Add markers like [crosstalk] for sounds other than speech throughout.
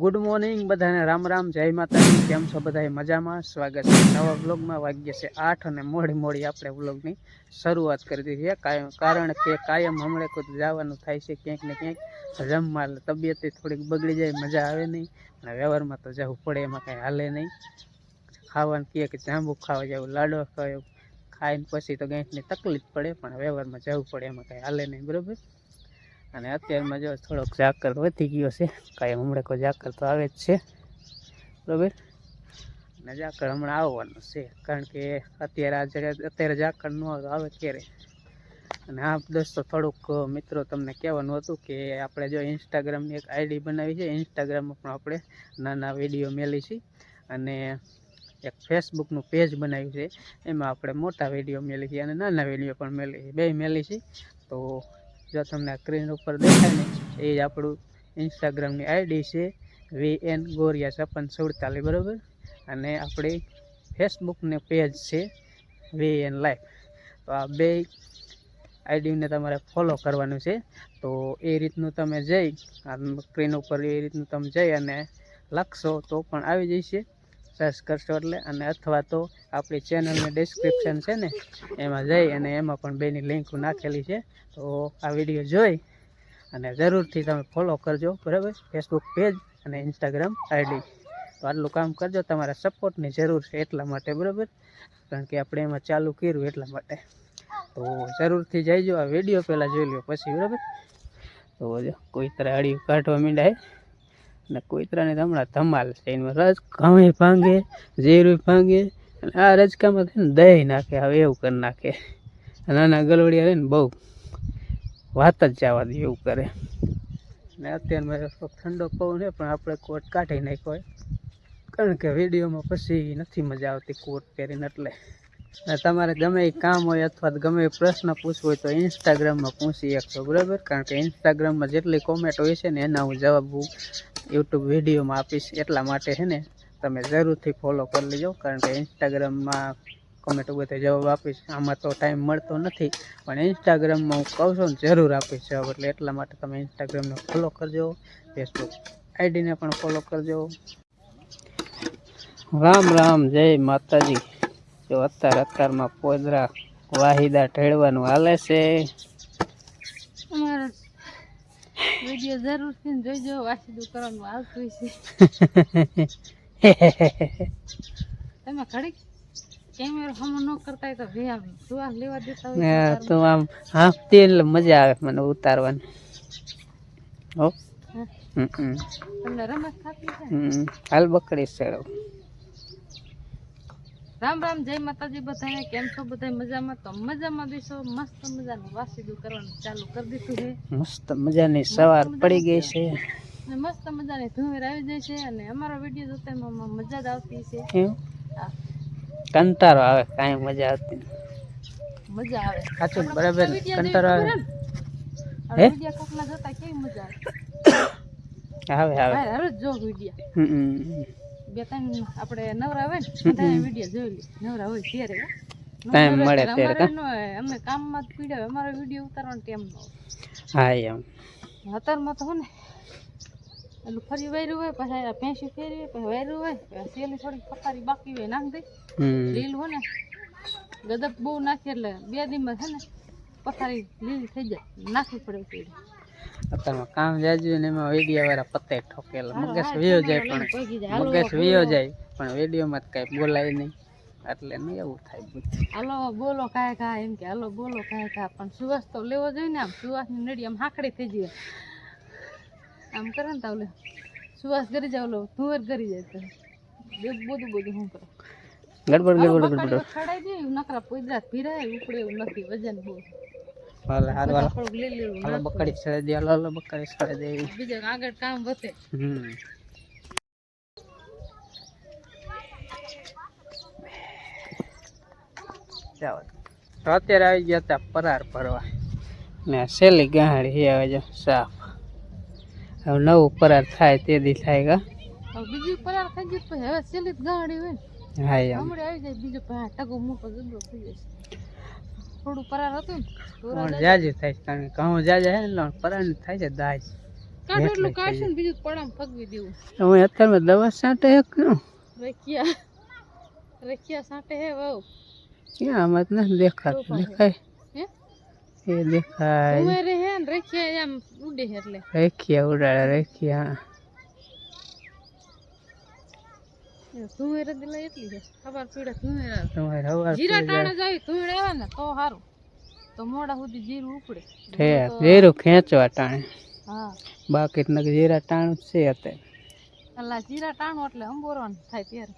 Good morning બધાને રામ રામ, જય માતાજી, કેમ છો બધા મજામાં? સ્વાગત છે નવા બ્લોગમાં વાગ્ય છે આઠ અને મોડી મોડી આપણે બ્લોગની શરૂઆત કરી દીધી છે. કારણ કે કાયમ હમણાં કોઈ જવાનું થાય છે ક્યાંક ને ક્યાંક. એટલે તબિયત થોડીક બગડી જાય, મજા આવે નહીં. અને વ્યવહારમાં તો જવું પડે, એમાં કાંઈ હાલે નહીં. ખાવાનું કહે કે જાંબુ ખાવા જવું, લાડો ખાવા ખાઈને પછી તો ગાંઠની તકલીફ પડે, પણ વ્યવહારમાં જવું પડે, એમાં કાંઈ હાલે નહીં, બરાબર? અને અત્યારમાં જો થોડોક ઝાકર વધી ગયો છે, કાંઈ હમણાં કોઈ ઝાકર તો આવે જ છે. બરાબર? અને ઝાકર હમણાં આવવાનું છે, કારણ કે અત્યારે આ જગ્યાએ અત્યારે ઝાકર ન આવે ત્યારે. અને આ દોસ્તો, થોડુંક મિત્રો તમને કહેવાનું હતું કે આપણે જો ઇન્સ્ટાગ્રામની એક આઈડી બનાવી છે ઇન્સ્ટાગ્રામમાં પણ આપણે નાના વીડિયો મેલી છે. અને એક ફેસબુકનું પેજ બનાવ્યું છે, એમાં આપણે મોટા વીડિયો મેલી છે અને નાના વીડિયો પણ મેલી બે મેલી છે. તો જો તમને સ્ક્રીન ઉપર દેખાય ને, એ જ આપણું ઇન્સ્ટાગ્રામની આઈડી છે વી એન ગોરિયા છપ્પન સુડતાલીસ, બરાબર? અને આપણી ફેસબુકને પેજ છે વી એન લાઈફ તો આ બે આઈડીને તમારે ફોલો કરવાનું છે. તો એ રીતનું તમે જઈ, આ સ્ક્રીન ઉપર એ રીતનું તમે જઈ અને લખશો તો પણ આવી જશે સર્ચ કરશો એટલે અને અથવા તો આપણી ચેનલની ડિસ્ક્રિપ્શન છે ને, એમાં જઈ અને એમાં પણ બેની લિંક નાખેલી છે. તો આ વીડિયો જોઈ અને જરૂરથી તમે ફોલો કરજો, બરાબર? ફેસબુક પેજ અને ઇન્સ્ટાગ્રામ આઈડી તો આટલું કામ કરજો, તમારા સપોર્ટની જરૂર છે એટલા માટે, બરાબર? કારણ કે આપણે એમાં ચાલુ કર્યું એટલા માટે. તો જરૂરથી જઈજો, આ વીડિયો પહેલાં જોઈ લો પછી, બરાબર? તો કોઈ તરહ અડી કાઢવા માંડાય અને કોઈ તરહની તો હમણાં ધમાલ છે. એમાં રજ ઘઉં ભાંગે, ઝેરું ભાંગે, અને આ રજકામાં ને દહીં નાખે, હવે એવું કરી નાખે. નાના ગલવડિયા રહે ને બહુ વાત જ જવા દે એવું કરે. ને અત્યારમાં થોડોક ઠંડો પવન છે, પણ આપણે કોટ કાઢી નાખ્યો કારણ કે વિડીયોમાં પછી નથી મજા આવતી કોટ પહેરીને એટલે. તમારે ગમે એ કામ હોય અથવા ગમે એ પ્રશ્ન પૂછવો હોય તો ઇન્સ્ટાગ્રામમાં પૂછી શકશો, બરાબર? કારણ કે ઇન્સ્ટાગ્રામમાં જેટલી કોમેન્ટ હોય છે ને એના હું જવાબ યુટ્યુબ વિડીયોમાં આપીશ એટલા માટે છે ને તમે જરૂરથી ફોલો કરી લેજો, કારણ કે ઇન્સ્ટાગ્રામમાં કોમેન્ટ બધે જવાબ આપીશ. આમાં તો ટાઈમ મળતો નથી, પણ ઇન્સ્ટાગ્રામમાં હું કહું છું ને, જરૂર આપીશ જવાબ. એટલે એટલા માટે તમે ઇન્સ્ટાગ્રામને ફોલો કરજો ફેસબુક આઈડીને પણ ફોલો કરજો. રામ રામ, જય માતાજી. જો અત્યાર અત્યારમાં પોદરા વાહિદા ઢેળવાનું હાલે છે. વીડિયો જરૂરથી જોઈજો વાસીદું કરવાનું આવતું છે તમે [laughs] ઘડીક કેમેરો હમ ન કરતા તો ભે આમ સુવાસ લેવા દેતા હોય તો આમ હાફ એટલે મજા આવે મને ઉતારવાની. હો. હમ હમ. તમને રમત થતી છે હમ હાલ બકડી સેડો રામ રામ જય માતાજી બધાને. કેમ છો બધા મજામાં? તો મજામાં બેસો. મસ્ત મજાનું વાસીદું કરવાનું ચાલુ કરી દીધું છે. મસ્ત મજાની સવાર પડી ગઈ છે. અને મસ્ત મજાની ધુમેર આવી જાય છે અને અમારો વીડિયો જોતા એમાં મજા જ આવતી છે. કંટારો આવે કાંઈ મજા આવતી. મજા આવે. સાચું બરાબર બધા આવે. હે? વીડિયો કોકના જોતા કેવી મજા આવે? [coughs] આવે આવે. હવે જો વીડિયો. હમ હમ. બે ત્રણ આપણે નવરા હોય ને બધા વીડિયો જોઈ લે. નવરા હોય ત્યારે નવરા મળે ત્યારે. અમે કામમાં જ પીડ્યા અમારો વીડિયો ઉતારવાનો ટાઈમ ન હા એમ. અત્યારમાં તો ને એટલું ફરી વાયરું હોય પછી ભેંસી ફેરવી પછી વાયરું હોય સેલી થોડી પકારી બાકી હોય નાખ દઈ. લીલ હોય ને ગદપ બહુ નાખી એટલે બે દીમાં છે ને પથારી લીલ થઈ જાય નાખવી પડે અત્યારમાં કામ જાજુ ને એમાં વેડિયા વાળા પતે ઠોકેલા. મગજ વિયો જાય પણ જાય. મગજ વિયો જાય પણ વેડિયોમાં જ કાંઈ બોલાય નહીં. એટલે નહીં એવું થાય હાલો બોલો કાંઈ કા એમ કે હાલો બોલો કાંઈ કા પણ સુવાસ તો લેવો જોઈએ ને આમ. સુવાસની નડી આમ હાકડી થઈ જાય આમ કરે ને તો સુવાસ કરી જાવ લો ધુવર કરી જાય તો. બધું બધું શું કરે. ગડબડ ગડબડ ગડબડ. ખડાઈ દે નકરા પોદરા ભીરાય ઉપડે એવું નથી વજન બહુ. હાલે હાલ બધા હાલો થોડુંક લઈ લેવું હાલો નાખવું. બકડી છેડે દે હાલો હાલો બકડી છેડે દે. બીજા આગળ કામ વધે. હમ. તો અત્યારે આવી ગયા હતા પરાર ભરવા. ને સેલી ગાંહડી છે જો સાફ. હવે નવું પરાર થાય તે દી થાય ગા. બીજું પરાર થઈ ગયું હવે સેલી ગાંડી ગાડી હોય હા હમણાં આવી જાય બીજું ટગો મોટો જબરો થઈ જશે. થોડું પરાર હતું ને. જાજુ થાય કારણ કે ઘઉં જાજા છે ને પરાર થાય છે દાજ કાઢો એટલું કાઢશું ને બીજું પડામ ફગવી દેવું. હું અત્યારે દવા સાટે એક રખિયા રખિયા સાંટે હે વહુ. ક્યાં આમાં જ નથી દેખાતું દેખાય. એ દેખાય. ઉમેરે હે ને રખિયા એમ ઉડે હે એટલે. રેખિયા ઉડાડે રેખિયા. ધુમેરે દિલા એટલી છે. ખબર પીડે ધુમેરા તમારે હવાર જીરા ટાણા જાવી ધુમેડ આવે ને તો સારું તો મોડા સુધી જીરું ઉપડે. જીરું ખેંચવા ટાણે. હા. બાકી તો જીરા ટાણું જ છે અત્યારે. અલા જીરા ટાણું એટલે અંબોરવાનું થાય ત્યારે.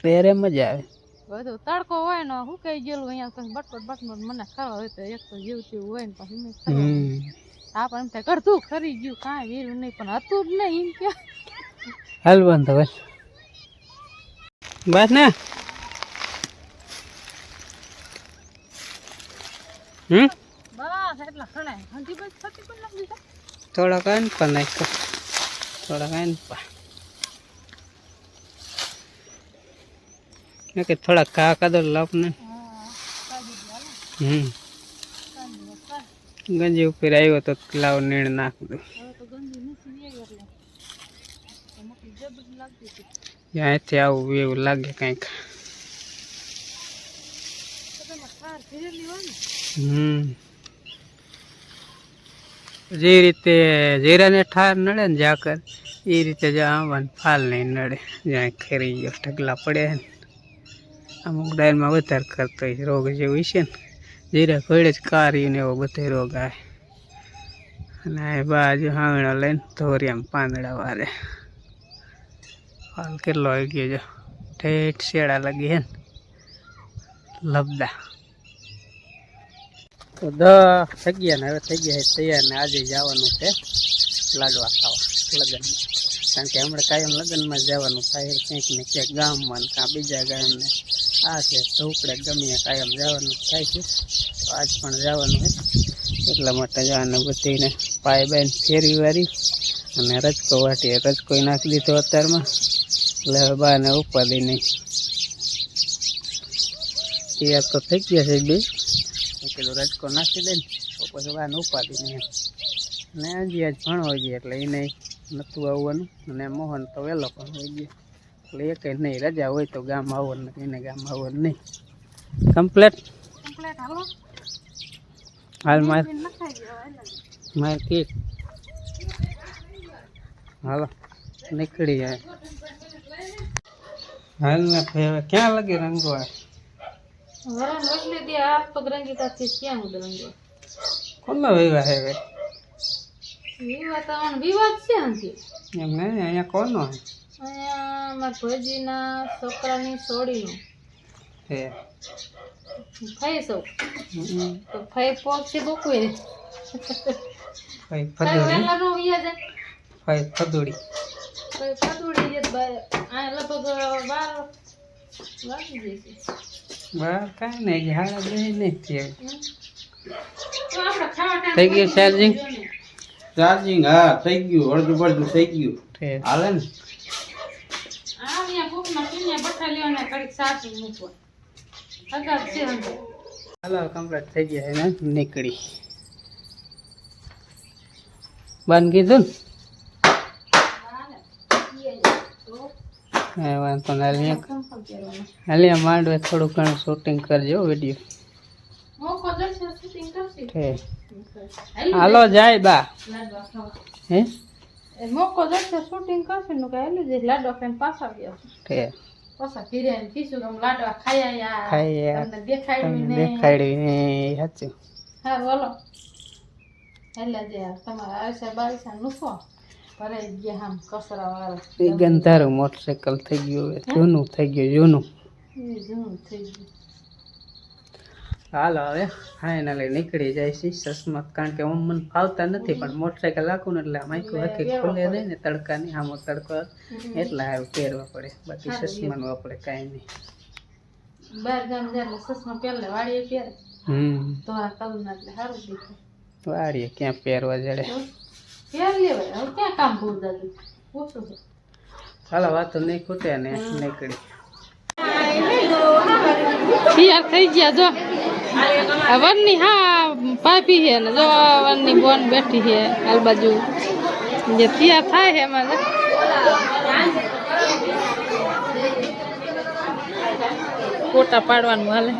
ત્યારે મજા આવે. બધું તડકો હોય ને સુકાઈ ગયેલું અહીંયા પછી બટપટ બટપટ મને ખાવા હોય તો એક તો જેવું તેવું હોય ને પછી મેં હા પણ એમ થાય કરતું ખરી ગયું કાંઈ વીરું નહીં પણ હતું જ નહીં એમ કે. હાલ બંધ હવે. બસ ને? હમ? પણ થોડા કાંઈ પણ નાખો થોડા કાંઈ પા ને કે થોડા કા કાદો લાપ ને હમ. ગંજી ઉપર આવ્યો તો લાવ નીણ નાખ. દઉં હવે તો ગંદી નથી આવી એટલે ત્યાંથી આવું એવું લાગે કંઈક. જે રીતે જીરાને ઠાર નડે ને જાકર એ રીતે જ આવવાનું ફાલ નહીં નડે. જ્યાં ખેરી ગયો, ઢગલા પડે ને. અમુક ડાયરમાં વધારે કરતો હોય રોગ જેવું છે ને, જીરા ઘોડે જ કારીને એવો બધો રોગ આવે. અને આ બાજુ હાવણો લઈને ધોરિયામાં પાંદડા વારે. ફાલ કેટલો આવી ગયો છે? ઠેઠ શેડા લાગી હે લબદા. તો દ થઈ ગયા ને, હવે થઈ ગયા તૈયાર ને આજે જવાનું છે લાડવા ખાવા, લગ્ન. કારણ કે હમણાં કાયમ લગ્નમાં જવાનું થાય ક્યાંક ને ક્યાંક ગામમાં કાં બીજા ગામને. આ છે ઢોકળે ગમે કાયમ જવાનું થાય છે. તો આજ પણ જવાનું છે. એટલા માટે જવાનું બધીને પાય બાઈને ફેરી વારી અને રજકો વાટીએ. રજકો નાખી દીધો અત્યારમાં. એટલે બાને ઉપાડી નહીં. તૈયાર તો થઈ ગયા છે બે કીધું રજકો નાખી દે ને તો પછી બાને ઉપાડી નહીં ને હજી આજ ભણવા જઈએ એટલે એને નહોતું આવવાનું. અને મોહન તો વહેલો પણ હોય ગયો. એટલે એ કંઈ નહીં રજા હોય તો ગામ આવવાનું ને એને ગામ આવવાનું નહીં. કમ્પ્લેટ? હાલ. માર. માર કેક. હાલો નીકળી જાય. હાલ ને ક્યાં લગી રંગવા? વરણ એટલે દે આ પગરંગી તાથી ક્યાં હું રંગો કોનો વિવાહ હે વિવાદ તો આમ વિવાદ છે આનથી. એમ ને અહીંયા કોનો હે? અહીંયા મારા ભોજીના છોકરાની સોડીનું હે. ફાઈ સૌ. તો ફાઈ પોક છે ફાઈ ભાઈ ફાઈ ફદોડી. ભાઈ ફદુડી. ફઈ પતુડી જે આ લગભગ બાર વાગી જશે બહાર કાંઈ નહીં હાડા બે નહીં થયા થઈ ગયું ચાર્જિંગ? ચાર્જિંગ હા થઈ ગયું અડધું પડધું થઈ ગયું. હાલે ને? હાલો કમ્પ્લીટ થઈ ગયા એને નીકળી. બંધ કીધું ને? એ વાંધો ને હાલિયા હાલિયા માંડવે થોડું ઘણું શૂટિંગ કરજો વીડિયો હાલો જાય બા. હે? એ મોકો જશે શૂટિંગ કરશે નું કહેલું જે લાડવા ખાઈને પાછા ગયા ઠે પાછા ફીરે ને કીધું કે લાડવા. તમને દેખાડ્યું તમને ને દેખાડી ને સાચું. હા બોલો. એટલે જે તમારા આશા બારીસા નુસો એ ગંધારું મોટરસાયકલ થઈ ગયું હવે. જૂનું થઈ ગયું જૂનું. હાલ હવે ફાઇનલી નીકળી જાય છે ચશ્મા કારણ કે હું મને ફાવતા નથી પણ મોટરસાયકલ રાખું ને એટલે માઇકું હાથી ખુલે નહીં ને તડકાની આમો તડકો એટલે સારું પહેરવા પડે. બાકી ચશ્માનું આપણે કાંઈ નહીં. બહાર ગામ જાય એટલે પહેલે વાળીએ પહેરે. હમ. તો આ કલું એટલે સારું દેખાય. વાળીએ ક્યાં પહેરવા જડે? ક્યાં કામ દાદુ? ઓછું વાતો નહીં ખૂટે ને નીકળી. તૈયાર થઈ ગયા જો. વનની હા પાપી છે ને જો વનની બોન બેઠી છે આલ બાજુ જે તૈયાર થાય છે એમાં. ફોટા પાડવાનું હાલે.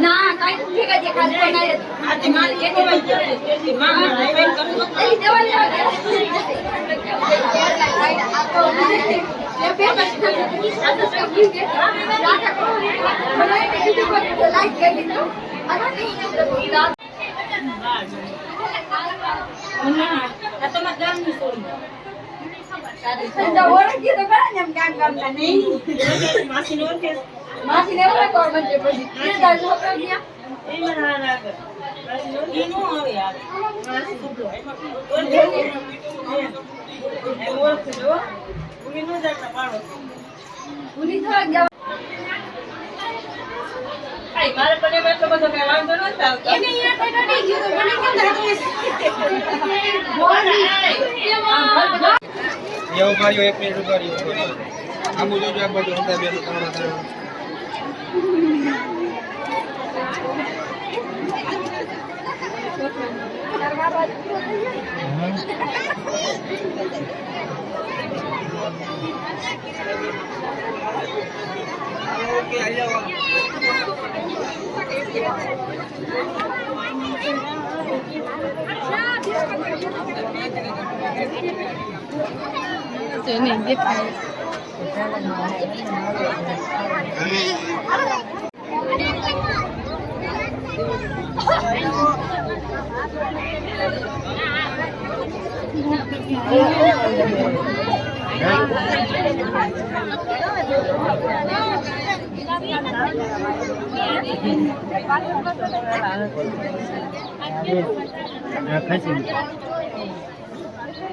ના કાઈ ઠીક છે કાલ બનાવે આજે માલ એક એલી દેવાની આવે ઓળખી તો ખરા ને એમ કામ કરતા નહીં માસી ને એવું કોણ બનશે પછી. તે તાર છોકરો ગયા ભૂલી થોડા ગયા એને અહીંયા કઈ નડી ગયું તો મને કેમ થાય એવું કર્યું એક આ બધું હતા બેનું તમારા ઘરે. તો એને દેખાય વીડિયો ચીન લેવાનું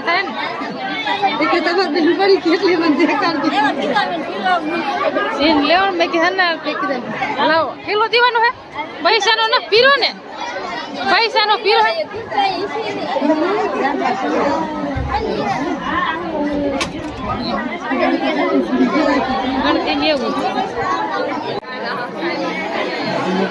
થાય ને ચીન લેવાનું મેં કીધું ના કીધું લાવો કિલો દેવાનો હે પૈસાનો ન પીરો ને પૈસાનો પીરો ગણતી લેવું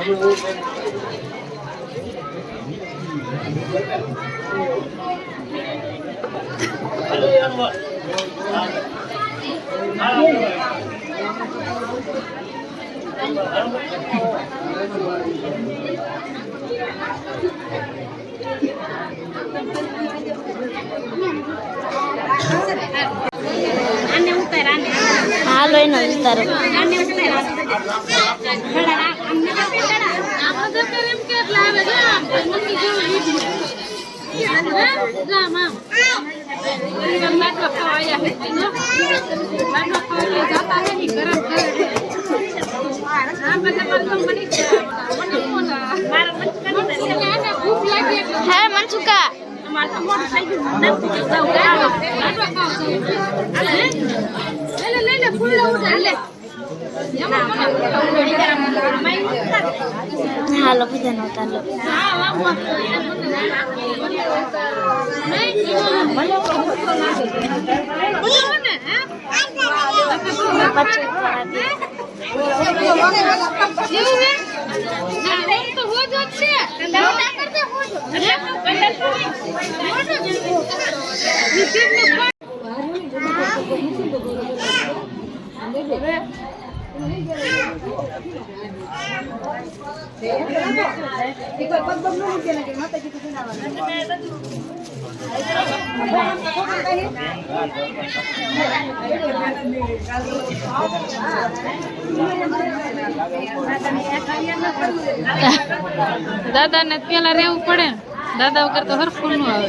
પૈસા નહીં હાલો એનો વિસ્તાર. હે મનસુકા તમારે તો મોઢું થઈ ગયું નથી જવું લાડવા ખાવ છો. હાલે લે લે લે ફૂલ ઉઠા લે હાલો બધાનો ચાલો દાદાને પેલા રહેવું પડે. ને દાદા વગર તો હરખું ન આવે.